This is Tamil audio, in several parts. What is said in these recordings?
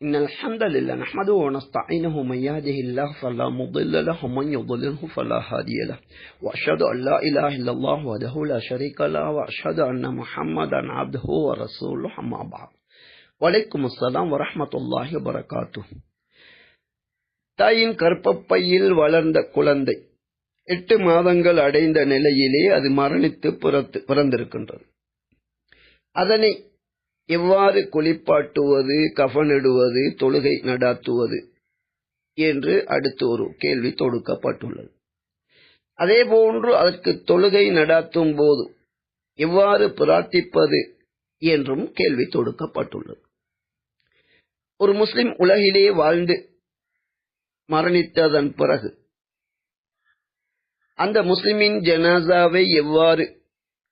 إن الحمد لله نحمده ونستعينه من يهده الله فلا مضل له ومن يضلله فلا هادي له وأشهد أن لا إله إلا الله وحده لا شريك له وأشهد أن محمدا عبده ورسوله أما بعد வலைக்கும் அஸ்லாம் வரமத்துல்லாஹி வரகாத்து தாயின் கற்பப்பையில் வளர்ந்த குழந்தை எட்டு மாதங்கள் அடைந்த நிலையிலே அது மரணித்து பிறந்திருக்கின்றது அதனை எவ்வாறு குளிப்பாட்டுவது கஃனிடுவது தொழுகை நடாத்துவது என்று அடுத்து ஒரு கேள்வி தொடுக்கப்பட்டுள்ளது. அதே போன்று அதற்கு தொழுகை நடாத்தும் போது எவ்வாறு பிரார்த்திப்பது என்றும் கேள்வி தொடுக்கப்பட்டுள்ளது. ஒரு முஸ்லிம் உலகிலே வாழ்ந்து மரணித்ததன் பிறகு அந்த முஸ்லிமின் ஜனாசாவை எவ்வாறு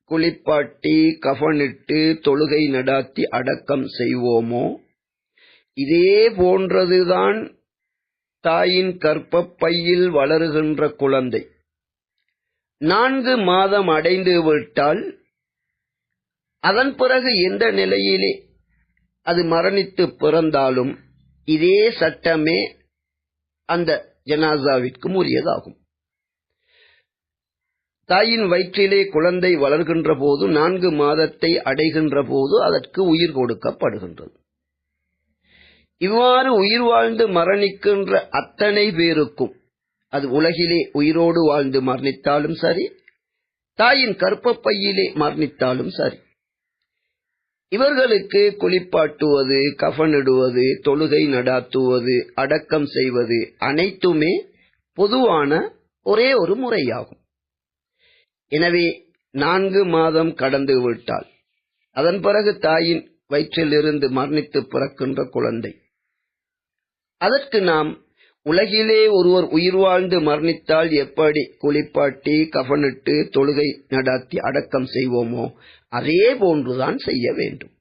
குளிப்பாட்டி கஃனிட்டு தொழுகை நடாத்தி அடக்கம் செய்வோமோ? இதே போன்றதுதான் தாயின் கற்பப்பையில் வளருகின்ற குழந்தை. நான்கு மாதம் அடைந்து விட்டால் அதன் பிறகு எந்த நிலையிலே அது மரணித்து பிறந்தாலும் இதே சட்டமே அந்த ஜனாசாவிற்கும் உரியதாகும். தாயின் வயிற்றிலே குழந்தை வளர்கின்ற போது நான்கு மாதத்தை அடைகின்ற போது அதற்கு உயிர் கொடுக்கப்படுகின்றது. இவ்வாறு உயிர் வாழ்ந்து மரணிக்கின்ற அத்தனை பேருக்கும் அது உலகிலே உயிரோடு வாழ்ந்து மரணித்தாலும் சரி தாயின் கற்பப்பையிலே மரணித்தாலும் சரி. இவர்களுக்கு குளிப்பாட்டுவது கஃனிடுவது தொழுகை நடாத்துவது அடக்கம் செய்வது அனைத்துமே பொதுவான ஒரே ஒரு முறையாகும். எனவே நான்கு மாதம் கடந்து விட்டால் அதன் பிறகு தாயின் வயிற்றிலிருந்து மரணித்து பிறக்கின்ற குழந்தை. அதற்கு நாம் உலகிலே ஒருவர் உயிர் வாழ்ந்து மரணித்தால் எப்படி குளிப்பாட்டி கஃனிட்டு தொழுகை நடாத்தி அடக்கம் செய்வோமோ அதே போன்றுதான் செய்ய வேண்டும்.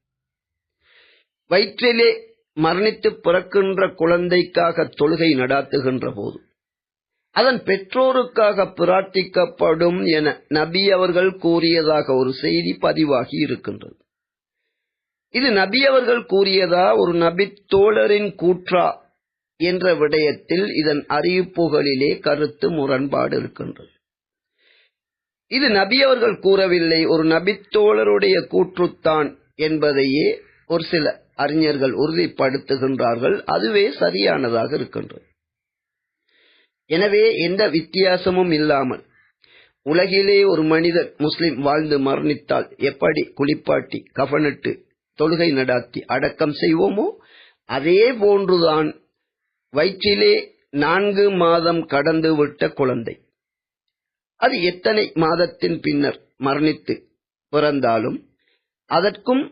வயிற்றிலே மரணித்து பிறக்கின்ற குழந்தைக்காக தொழுகை நடாத்துகின்ற போது அதன் பெற்றோருக்காக பிரார்த்திக்கப்படும் என நபி அவர்கள் கூறியதாக ஒரு செய்தி பதிவாகி இருக்கின்றது. இது நபி அவர்கள் கூறியதா ஒரு நபி தோழரின் கூற்றா என்ற விடயத்தில் இதன் அறிவிப்புகளிலே கருத்து முரண்பாடு இருக்கின்றது. இது நபி அவர்கள் கூறவில்லை ஒரு நபித்தோழருடைய கூற்றுத்தான் என்பதையே ஒரு சில அறிஞர்கள் உறுதிப்படுத்துகின்றார்கள். அதுவே சரியானதாக இருக்கின்றது. எனவே எந்த வித்தியாசமும் இல்லாமல் உலகிலே ஒரு மனிதர் முஸ்லிம் வாழ்ந்து மரணித்தால் எப்படி குளிப்பாட்டி கஃனிட்டு தொழுகை நடாத்தி அடக்கம் செய்வோமோ? அதே போன்றுதான் வயிற்றிலே நான்கு மாதம் கடந்து விட்ட குழந்தை. அது எத்தனை மாதத்தின் பின்னர் மரணித்து பிறந்தாலும் அதற்கும்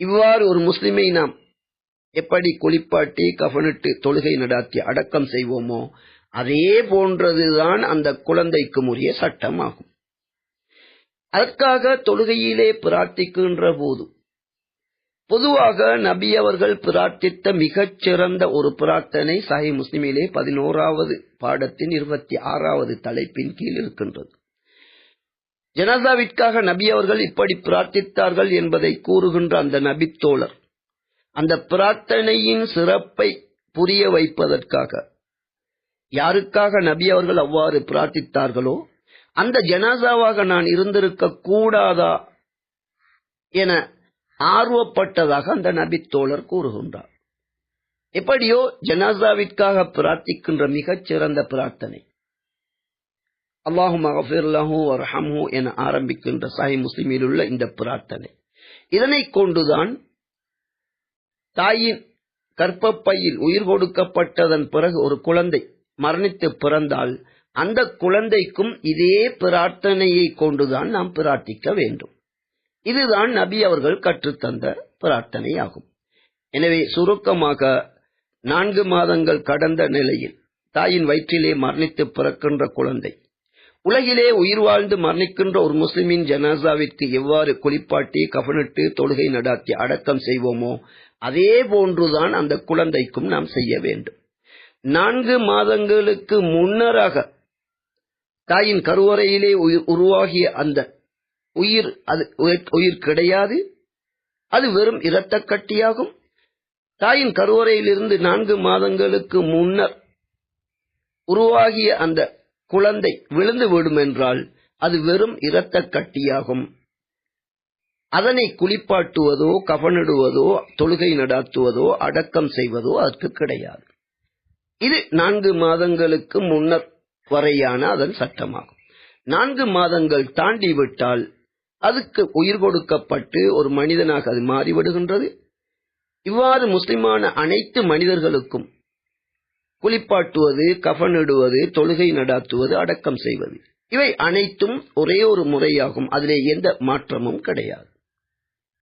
இவ்வாறு ஒரு முஸ்லிமை நாம் எப்படி குளிப்பாட்டி கஃனிட்டு தொழுகை நடாத்தி அடக்கம் செய்வோமோ அதே போன்றதுதான் அந்த குழந்தைக்கும் உரிய சட்டமாகும். அதற்காக தொழுகையிலே பிரார்த்திக்கின்ற போது பொதுவாக நபி அவர்கள் பிரார்த்தித்த மிகச் சிறந்த ஒரு பிரார்த்தனை சாஹி முஸ்லிமிலே பதினோராவது பாடத்தின் இருபத்தி ஆறாவது தலைப்பின் கீழ் இருக்கின்றது. ஜனதாவிற்காக நபி அவர்கள் இப்படி பிரார்த்தித்தார்கள் என்பதை கூறுகின்ற அந்த நபித்தோழர் அந்த பிரார்த்தனையின் சிறப்பை புரிய வைப்பதற்காக. யாருக்காக நபி அவர்கள் அவ்வாறு பிரார்த்தித்தார்களோ அந்த ஜனாசாவாக நான் இருந்திருக்க கூடாதா என ஆர்வப்பட்டதாக அந்த நபித்தோழர் கூறுகின்றார். எப்படியோ ஜனாசாவிற்காக பிரார்த்திக்கின்ற மிகச் சிறந்த பிரார்த்தனை அல்லாஹு அகஃபிர்லஹூ வரஹம்ஹூ என ஆரம்பிக்கின்ற சாஹி முஸ்லிமில் உள்ள இந்த பிரார்த்தனை. இதனை கொண்டுதான் தாயின் கற்பப்பையில் உயிர் கொடுக்கப்பட்டதன் பிறகு ஒரு குழந்தை மரணித்து பிறந்தால் அந்த குழந்தைக்கும் இதே பிரார்த்தனையை கொண்டுதான் நாம் பிரார்த்திக்க வேண்டும். இதுதான் நபி அவர்கள் கற்றுத்தந்த பிரார்த்தனையாகும். எனவே சுருக்கமாக நான்கு மாதங்கள் கடந்த நிலையில் தாயின் வயிற்றிலே மரணித்து பிறக்கின்ற குழந்தை உலகிலே உயிர் வாழ்ந்து மரணிக்கின்ற ஒரு முஸ்லிமின் ஜனாசாவிற்கு எவ்வாறு குளிப்பாட்டி கஃனிட்டு தொழுகை நடாத்தி அடக்கம் செய்வோமோ அதே போன்றுதான் அந்த குழந்தைக்கும் நாம் செய்ய வேண்டும். நான்கு மாதங்களுக்கு முன்னராக தாயின் கருவறையிலே உருவாகிய அந்த உயிர் அது உயிர் கிடையாது. அது வெறும் இரத்த கட்டியாகும். தாயின் கருவறையிலிருந்து நான்கு மாதங்களுக்கு முன்னர் உருவாகிய அந்த குழந்தை விழுந்து விடும் என்றால் அது வெறும் இரத்த கட்டியாகும். அதனை குளிப்பாட்டுவதோ கவனிடுவதோ தொழுகை நடாத்துவதோ அடக்கம் செய்வதோ அதற்கு கிடையாது. இது நான்கு மாதங்களுக்கு முன்னர் வரையான அதன் சட்டமாகும். நான்கு மாதங்கள் தாண்டி விட்டால் அதுக்கு உயிர் கொடுக்கப்பட்டு ஒரு மனிதனாக அது மாறிவிடுகின்றது. இவ்வாறு முஸ்லிமான அனைத்து மனிதர்களுக்கும் குளிப்பாட்டுவது கஃனிடுவது தொழுகை நடாத்துவது அடக்கம் செய்வது. இவை அனைத்தும் ஒரே ஒரு முறையாகும். அதிலே எந்த மாற்றமும் கிடையாது.